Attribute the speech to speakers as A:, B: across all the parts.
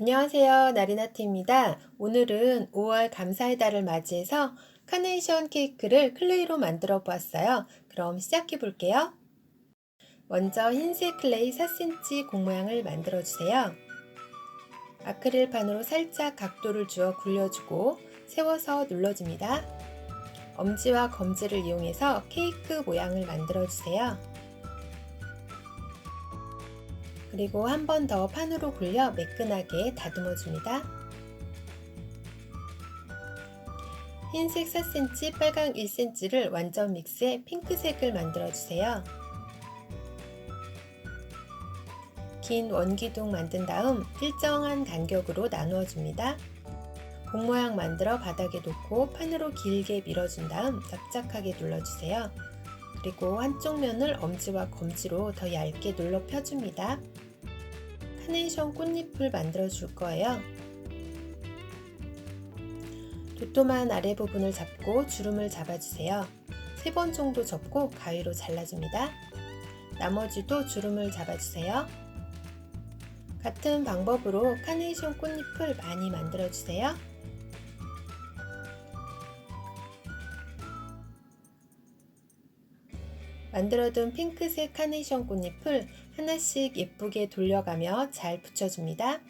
A: 안녕하세요. 나리나티입니다. 오늘은 5월 감사의 달을 맞이해서 카네이션 케이크를 클레이로 만들어 보았어요. 그럼 시작해 볼게요. 먼저 흰색 클레이 4cm 공 모양을 만들어 주세요. 아크릴판으로 살짝 각도를 주어 굴려주고 세워서 눌러줍니다. 엄지와 검지를 이용해서 케이크 모양을 만들어 주세요. 그리고 한 번 더 판으로 굴려 매끈하게 다듬어 줍니다. 흰색 4cm, 빨강 1cm를 완전 믹스해 핑크색을 만들어 주세요. 긴 원기둥 만든 다음 일정한 간격으로 나누어 줍니다. 공 모양 만들어 바닥에 놓고 판으로 길게 밀어준 다음 납작하게 눌러주세요. 그리고 한쪽 면을 엄지와 검지로 더 얇게 눌러 펴줍니다. 카네이션 꽃잎을 만들어 줄 거예요. 도톰한 아래 부분을 잡고 주름을 잡아주세요. 세번 정도 접고 가위로 잘라줍니다. 나머지도 주름을 잡아주세요. 같은 방법으로 카네이션 꽃잎을 많이 만들어 주세요. 만들어둔 핑크색 카네이션 꽃잎을 하나씩 예쁘게 돌려가며 잘 붙여줍니다.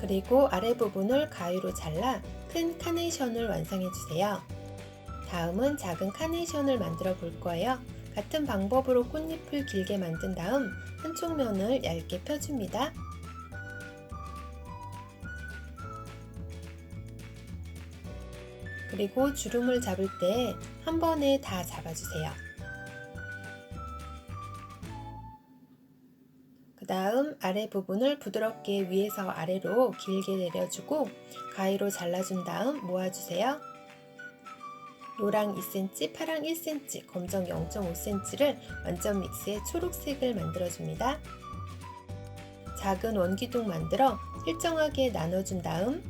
A: 그리고 아래 부분을 가위로 잘라 큰 카네이션을 완성해 주세요. 다음은 작은 카네이션을 만들어 볼 거예요. 같은 방법으로 꽃잎을 길게 만든 다음 한쪽 면을 얇게 펴줍니다. 그리고 주름을 잡을 때 한 번에 다 잡아주세요. 그 다음 아래 부분을 부드럽게 위에서 아래로 길게 내려주고 가위로 잘라준 다음 모아주세요. 노랑 2cm, 파랑 1cm, 검정 0.5cm를 완전 믹스해 초록색을 만들어줍니다. 작은 원기둥 만들어 일정하게 나눠준 다음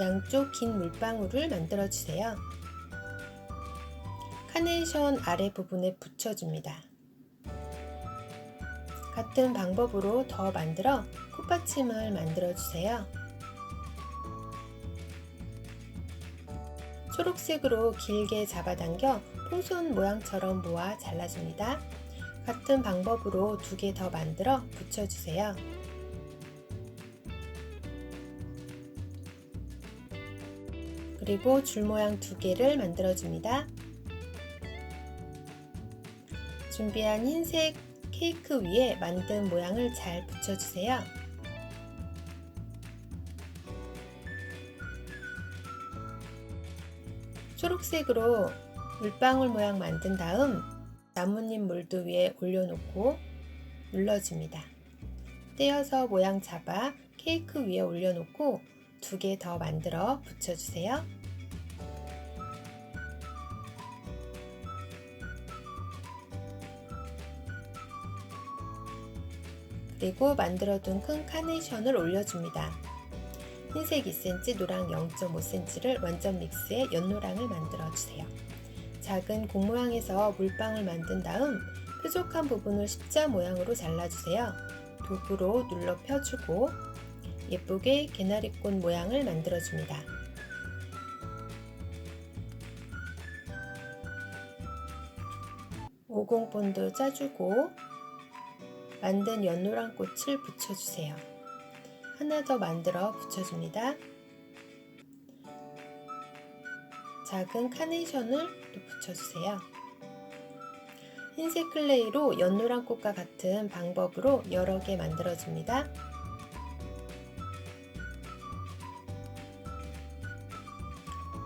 A: 양쪽 긴 물방울을 만들어주세요. 카네이션 아래 부분에 붙여줍니다. 같은 방법으로 더 만들어 꽃받침을 만들어주세요. 초록색으로 길게 잡아당겨 풍선 모양처럼 모아 잘라줍니다. 같은 방법으로 두 개 더 만들어 붙여주세요. 그리고 줄 모양 두 개를 만들어줍니다. 준비한 흰색 케이크 위에 만든 모양을 잘 붙여주세요. 초록색으로 물방울 모양 만든 다음 나뭇잎 몰드 위에 올려놓고 눌러줍니다. 떼어서 모양 잡아 케이크 위에 올려놓고 두 개 더 만들어 붙여주세요. 그리고 만들어둔 큰 카네이션을 올려줍니다. 흰색 2cm, 노랑 0.5cm를 완전 믹스해 연노랑을 만들어 주세요. 작은 공 모양에서 물방울 만든 다음 뾰족한 부분을 십자 모양으로 잘라주세요. 도구로 눌러 펴주고 예쁘게 개나리꽃 모양을 만들어줍니다. 오공본도 짜주고 만든 연노랑 꽃을 붙여주세요. 하나 더 만들어 붙여줍니다. 작은 카네이션을 또 붙여주세요. 흰색 클레이로 연노란 꽃과 같은 방법으로 여러 개 만들어줍니다.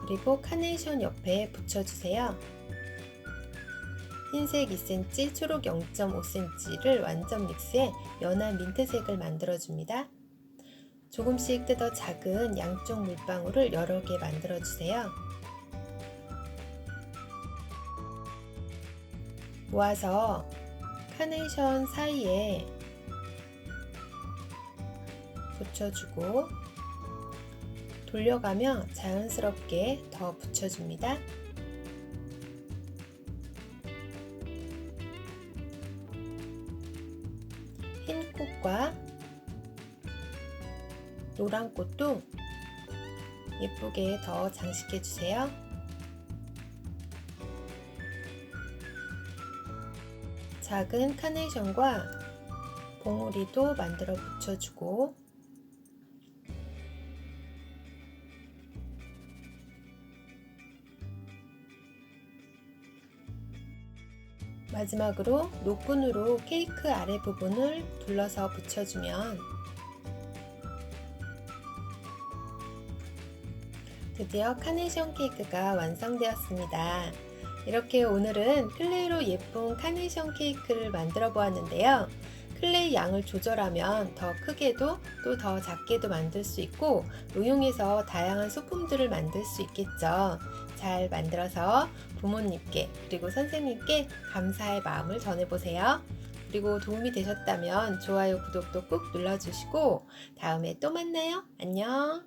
A: 그리고 카네이션 옆에 붙여주세요. 흰색 2cm, 초록 0.5cm를 완전 믹스해 연한 민트색을 만들어줍니다. 조금씩 뜯어 작은 양쪽 물방울을 여러 개 만들어 주세요. 모아서 카네이션 사이에 붙여주고 돌려가며 자연스럽게 더 붙여줍니다. 흰 꽃과 노란 꽃도 예쁘게 더 장식해 주세요. 작은 카네이션과 봉우리도 만들어 붙여주고 마지막으로 노끈으로 케이크 아래 부분을 둘러서 붙여주면 드디어 카네이션 케이크가 완성되었습니다. 이렇게 오늘은 클레이로 예쁜 카네이션 케이크를 만들어 보았는데요. 클레이 양을 조절하면 더 크게도 또 더 작게도 만들 수 있고 응용해서 다양한 소품들을 만들 수 있겠죠. 잘 만들어서 부모님께 그리고 선생님께 감사의 마음을 전해보세요. 그리고 도움이 되셨다면 좋아요, 구독도 꾹 눌러주시고 다음에 또 만나요. 안녕.